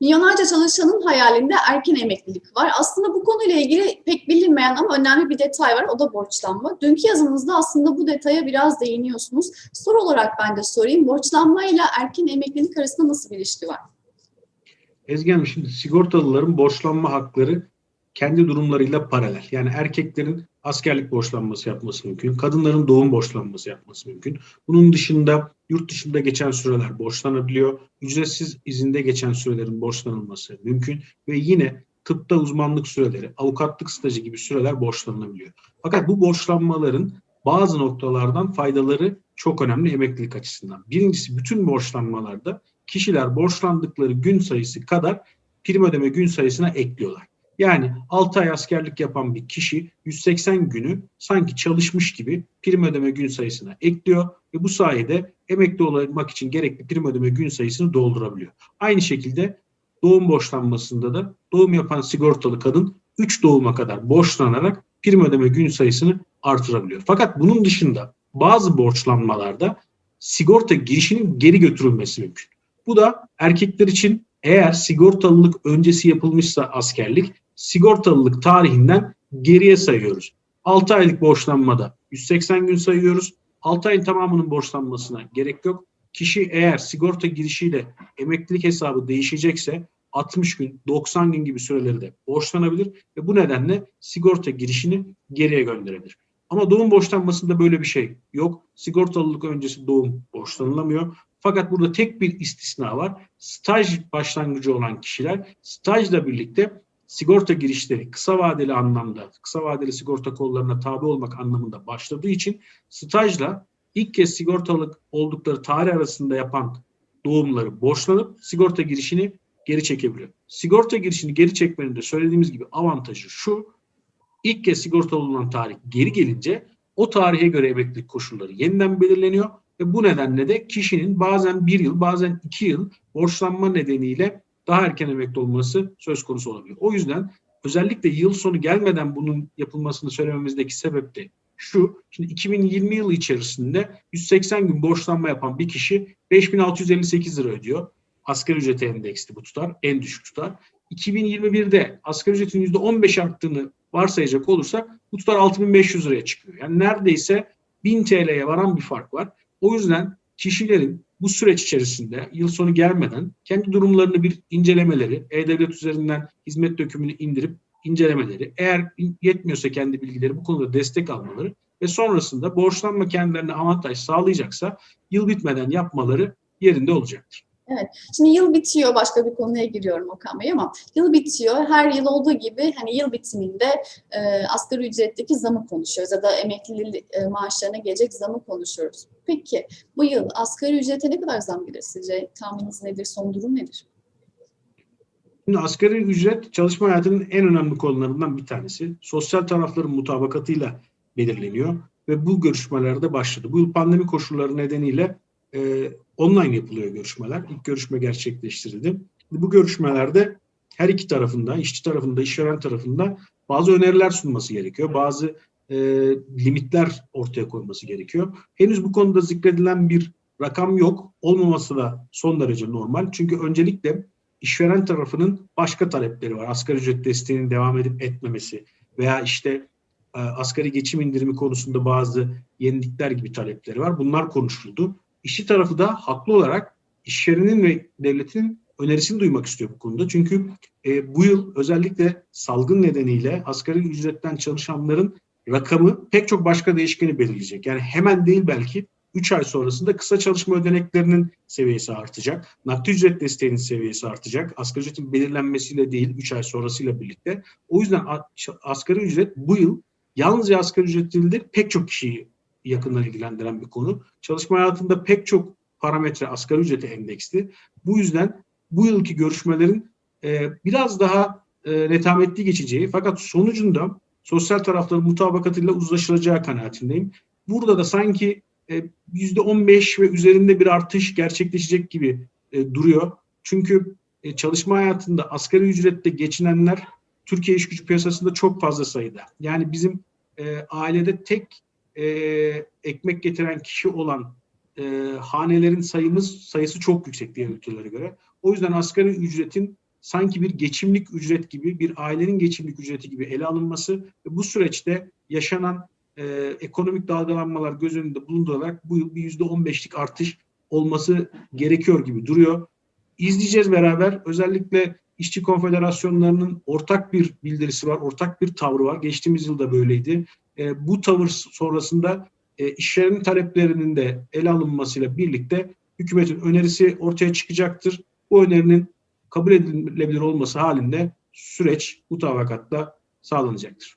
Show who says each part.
Speaker 1: Milyonlarca çalışanın hayalinde erken emeklilik var. Aslında bu konuyla ilgili pek bilinmeyen ama önemli bir detay var. O da borçlanma. Dünkü yazınızda aslında bu detaya biraz değiniyorsunuz. Soru olarak ben de sorayım. Borçlanma ile erken emeklilik arasında nasıl bir ilişki var?
Speaker 2: Ezgi Hanım şimdi sigortalıların borçlanma hakları kendi durumlarıyla paralel. Yani erkeklerin askerlik borçlanması yapması mümkün. Kadınların doğum borçlanması yapması mümkün. Bunun dışında yurt dışında geçen süreler borçlanabiliyor. Ücretsiz izinde geçen sürelerin borçlanılması mümkün. Ve yine tıpta uzmanlık süreleri, avukatlık stajı gibi süreler borçlanılabiliyor. Fakat bu borçlanmaların bazı noktalardan faydaları çok önemli emeklilik açısından. Birincisi bütün borçlanmalarda kişiler borçlandıkları gün sayısı kadar prim ödeme gün sayısına ekliyorlar. Yani 6 ay askerlik yapan bir kişi 180 günü sanki çalışmış gibi prim ödeme gün sayısına ekliyor ve bu sayede emekli olmak için gerekli prim ödeme gün sayısını doldurabiliyor. Aynı şekilde doğum borçlanmasında da doğum yapan sigortalı kadın 3 doğuma kadar borçlanarak prim ödeme gün sayısını artırabiliyor. Fakat bunun dışında bazı borçlanmalarda sigorta girişinin geri götürülmesi mümkün. Bu da erkekler için eğer sigortalılık öncesi yapılmışsa askerlik, sigortalılık tarihinden geriye sayıyoruz. 6 aylık borçlanmada 180 gün sayıyoruz. 6 ayın tamamının borçlanmasına gerek yok. Kişi eğer sigorta girişiyle emeklilik hesabı değişecekse 60 gün, 90 gün gibi süreleri de borçlanabilir ve bu nedenle sigorta girişini geriye gönderebilir. Ama doğum borçlanmasında böyle bir şey yok. Sigortalılık öncesi doğum borçlanılamıyor. Fakat burada tek bir istisna var. Staj başlangıcı olan kişiler stajla birlikte sigorta girişleri kısa vadeli anlamda, kısa vadeli sigorta kollarına tabi olmak anlamında başladığı için stajla ilk kez sigortalık oldukları tarih arasında yapan doğumları borçlanıp sigorta girişini geri çekebiliyor. Sigorta girişini geri çekmenin de söylediğimiz gibi avantajı şu. İlk kez sigortalı olunan tarih geri gelince o tarihe göre emeklilik koşulları yeniden belirleniyor ve bu nedenle de kişinin bazen bir yıl bazen iki yıl borçlanma nedeniyle daha erken emekli olması söz konusu olabilir. O yüzden özellikle yıl sonu gelmeden bunun yapılmasını söylememizdeki sebep de şu. Şimdi 2020 yılı içerisinde 180 gün borçlanma yapan bir kişi 5658 lira ödüyor. Asgari ücrete endeksli bu tutar. En düşük tutar. 2021'de asgari ücretin %15 arttığını varsayacak olursak bu tutar 6500 liraya çıkıyor. Yani neredeyse 1000 TL'ye varan bir fark var. O yüzden kişilerin bu süreç içerisinde yıl sonu gelmeden kendi durumlarını bir incelemeleri, E-Devlet üzerinden hizmet dökümünü indirip incelemeleri, eğer yetmiyorsa kendi bilgileri bu konuda destek almaları ve sonrasında borçlanma kendilerine avantaj sağlayacaksa yıl bitmeden yapmaları yerinde olacaktır.
Speaker 1: Evet. Şimdi yıl bitiyor. Başka bir konuya giriyorum Okan Bey ama yıl bitiyor. Her yıl olduğu gibi hani yıl bitiminde e, asgari ücretteki zamı konuşuyoruz ya da emeklilik e, maaşlarına gelecek zamı konuşuyoruz. Peki bu yıl asgari ücrete ne kadar zam gelir sizce? Tahmininiz nedir? Son durum nedir?
Speaker 2: Şimdi asgari ücret çalışma hayatının en önemli konularından bir tanesi. Sosyal tarafların mutabakatıyla belirleniyor ve bu görüşmelerde başladı. Bu yıl pandemi koşulları nedeniyle e, online yapılıyor görüşmeler. İlk görüşme gerçekleştirildi. Bu görüşmelerde her iki tarafında, işçi tarafında, işveren tarafında bazı öneriler sunması gerekiyor. Bazı e, limitler ortaya koyması gerekiyor. Henüz bu konuda zikredilen bir rakam yok. Olmaması da son derece normal. Çünkü öncelikle işveren tarafının başka talepleri var. Asgari ücret desteğinin devam edip etmemesi veya işte e, asgari geçim indirimi konusunda bazı yenilikler gibi talepleri var. Bunlar konuşuldu. İşçi tarafı da haklı olarak işverenin ve devletin önerisini duymak istiyor bu konuda. Çünkü e, bu yıl özellikle salgın nedeniyle asgari ücretten çalışanların rakamı pek çok başka değişkeni belirleyecek. Yani hemen değil belki 3 ay sonrasında kısa çalışma ödeneklerinin seviyesi artacak. Nakdi ücret desteğinin seviyesi artacak. Asgari ücretin belirlenmesiyle değil 3 ay sonrasıyla birlikte. O yüzden asgari ücret bu yıl yalnızca asgari ücret değil de pek çok kişiyi yakından ilgilendiren bir konu. Çalışma hayatında pek çok parametre asgari ücrete endeksli. Bu yüzden bu yılki görüşmelerin e, biraz daha e, netametli geçeceği fakat sonucunda sosyal tarafların mutabakatıyla uzlaşılacağı kanaatindeyim. Burada da sanki yüzde 15 ve üzerinde bir artış gerçekleşecek gibi e, duruyor. Çünkü e, çalışma hayatında asgari ücrette geçinenler Türkiye iş gücü piyasasında çok fazla sayıda. Yani bizim e, ailede tek e, ekmek getiren kişi olan e, hanelerin sayımız sayısı çok yüksek diğer ülkelere göre. O yüzden asgari ücretin sanki bir geçimlik ücret gibi, bir ailenin geçimlik ücreti gibi ele alınması ve bu süreçte yaşanan e, ekonomik dalgalanmalar göz önünde bulundurularak bu yıl bir yüzde on beşlik artış olması gerekiyor gibi duruyor. İzleyeceğiz beraber. Özellikle işçi konfederasyonlarının ortak bir bildirisi var, ortak bir tavrı var. Geçtiğimiz yılda böyleydi. E, bu tavır sonrasında e, işverenin taleplerinin de ele alınmasıyla birlikte hükümetin önerisi ortaya çıkacaktır. Bu önerinin kabul edilebilir olması halinde süreç mutabakatta sağlanacaktır.